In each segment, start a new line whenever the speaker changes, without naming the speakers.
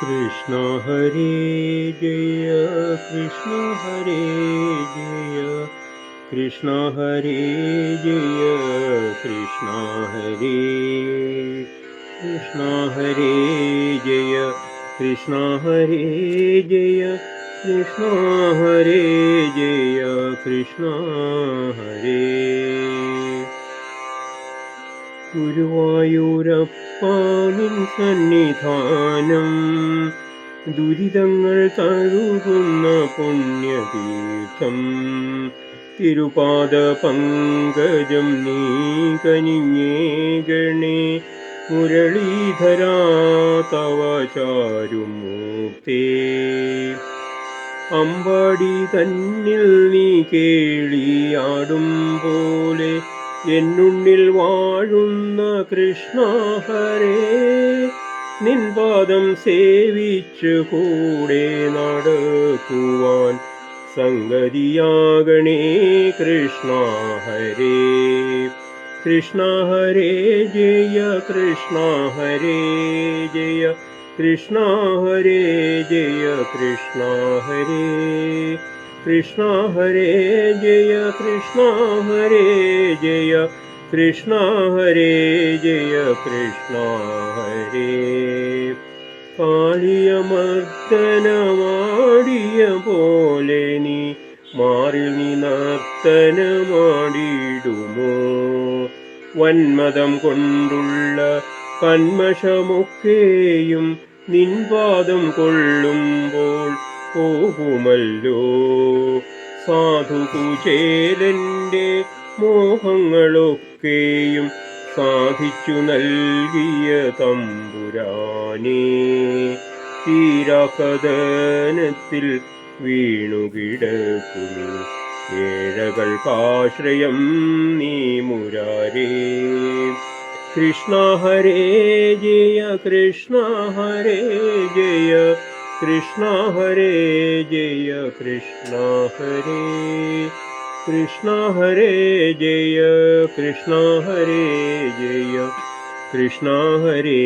कृष्ण हरे जय कृष्ण हरे जय कृष्ण हरे जय कृष्ण हरे कृष्ण हरे जय कृष्ण हरे जय कृष्ण हरे जय कृष्ण हरे। पूर्वायुरप् ഗുരുവായൂരപ്പാനിൻ സന്നിധാനം ദുരിതങ്ങൾ തഴുകുന്ന പുണ്യതീർത്ഥം. തിരുപാദ പങ്കജം നീ കനിഞ്ഞേകണേ മുരളീധരാ തവ ചാരുമൂർത്തേ. അമ്പാടി തന്നിൽ നീ കേളിയാടും പോലെ എന്നുള്ളിൽ വാഴുന്ന കൃഷ്ണ ഹരേ നിൻ പാദം സേവിച്ചു കൂടെ നടക്കുവാൻ സംഗതിയാകണേ കൃഷ്ണ ഹരേ കൃഷ്ണ ഹരേ ജയ കൃഷ്ണ ഹരേ ജയ കൃഷ്ണ ഹരേ ജയ കൃഷ്ണ ഹരേ കൃഷ്ണ ഹരേ ജയ കൃഷ്ണ ഹരേ ജയ കൃഷ്ണ ഹരേ ജയ കൃഷ്ണ ഹരേ. കാളിയമർദ്ദനമാടിയ പോലെ നീ മാറി നീ നർത്തനമാടിയിടുമോ വന്മതം കൊണ്ടുള്ള കന്മഷമൊക്കെയും നിൻപാദം കൊള്ളുമ്പോൾ പോകുമല്ലോ സാധുകുചേലന്റെ മോഹങ്ങളൊക്കെയും സാധിച്ചു നൽകിയ തമ്പുരാനേ. തീരാകഥനത്തിൽ വീണുകിടക്കുന്നു. ഏഴകൾക്കാശ്രയം നീ മുരാരേ. കൃഷ്ണ ഹരേ ജയ കൃഷ്ണ ഹരേ ജയ. കൃഷ്ണ ഹരേ ജയ കൃഷ്ണ ഹരേ. കൃഷ്ണ ഹരേ ജയ കൃഷ്ണ ഹരേ ജയ കൃഷ്ണ ഹരേ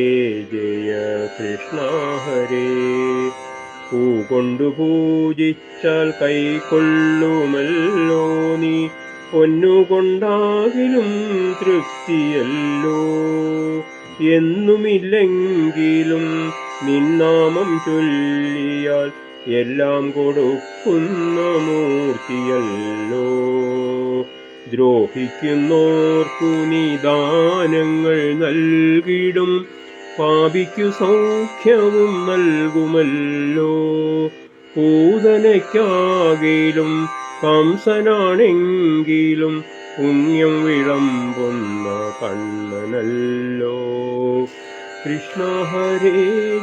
जय कृष्ण हरे പൂ കൊണ്ടു പൂജിച്ചാൽ കൈക്കൊള്ളുമല്ലോ നീ. പൊന്നുകൊണ്ടാകിലും തൃപ്തിയല്ലോ. എന്നുമില്ലെങ്കിലും നിന്നാമം ചൊല്ലിയാൽ എല്ലാം കൊടുക്കുന്ന മൂർത്തിയല്ലോ. ദ്രോഹിക്കുന്നോർക്കു നിദാനങ്ങൾ നൽകിടും. പാപിക്കു സൗഖ്യവും നൽകുമല്ലോ. പൂതനയ്ക്കാകിലും കംസനാണെങ്കിലും പുണ്യം വിളമ്പുന്ന കണ്ണനല്ലോ. കൃഷ്ണ ഹരേ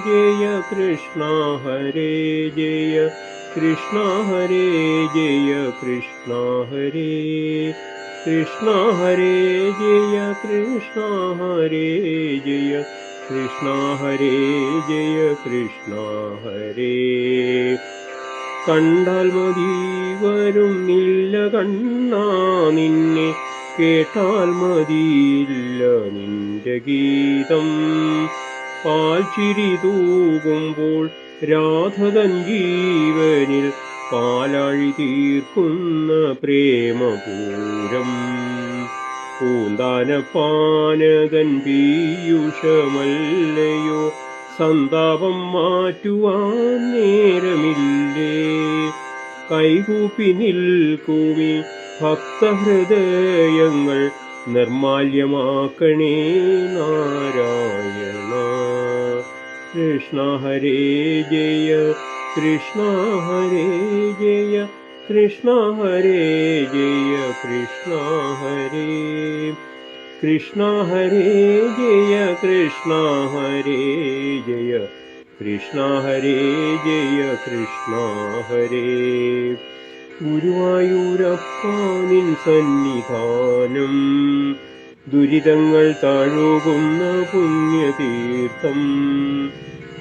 ജയ കൃഷ്ണ ഹരേ ജയ കൃഷ്ണ ഹരേ ജയ കൃഷ്ണ ഹരേ കൃഷ്ണ ഹരേ ജയ കൃഷ്ണ ഹരേ ജയ കൃഷ്ണ ഹരേ ജയ കൃഷ്ണ ഹരേ. കണ്ടാൽ മതി വരും നില്ല കണ്ണാ നിന്നെ കേട്ടാൽ മതിയില്ല നിന്റെ ഗീതം. പാൽച്ചിരി തൂകുമ്പോൾ രാധതൻ ജീവനിൽ പാലാഴി തീർക്കുന്ന പ്രേമപൂരം. പൂന്താനപ്പാനകൻ പീയുഷമല്ലയോ സന്താപം മാറ്റുവാൻ നേരമില്ലേ. കൈകൂപ്പി നിൽക്കുമി ഭക്തഹൃദയങ്ങൾ निर्माल्यमाकणे नारायण। कृष्ण हरे जय कृष्ण हरे जय कृष्ण हरे जय कृष्ण हरे। कृष्ण हरे जय कृष्ण हरे जय कृष्ण हरे जय कृष्ण हरे। ഗുരുവായൂരപ്പാനിൻ സന്നിധാനം. ദുരിതങ്ങൾ താഴോകുന്ന പുണ്യതീർത്ഥം.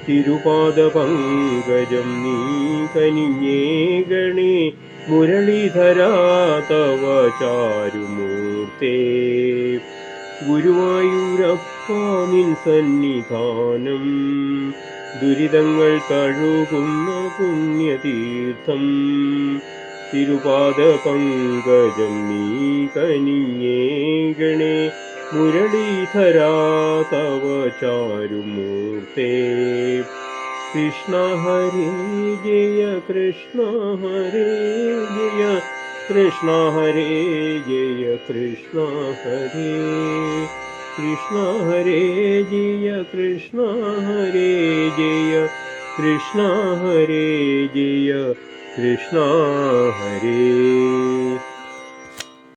തിരുപാദ പങ്കജം നീ കനിഞ്ഞേകണേ മുരളീധരാ തവ ചാരുമൂർത്തേ ഗുരുവായൂരപ്പനിൽ സന്നിധാനം. ദുരിതങ്ങൾ കഴുകുന്ന പുണ്യതീർത്ഥം. तिरुपादपङ्गजमीकनिये गणे मुरळीधरा तव चारुमूर्ते कृष्ण हरे जय कृष्ण हरे जय कृष्ण हरे जय कृष्ण हरे कृष्ण हरे जय कृष्ण हरे जय कृष्ण हरे जय कृष्ण हरे।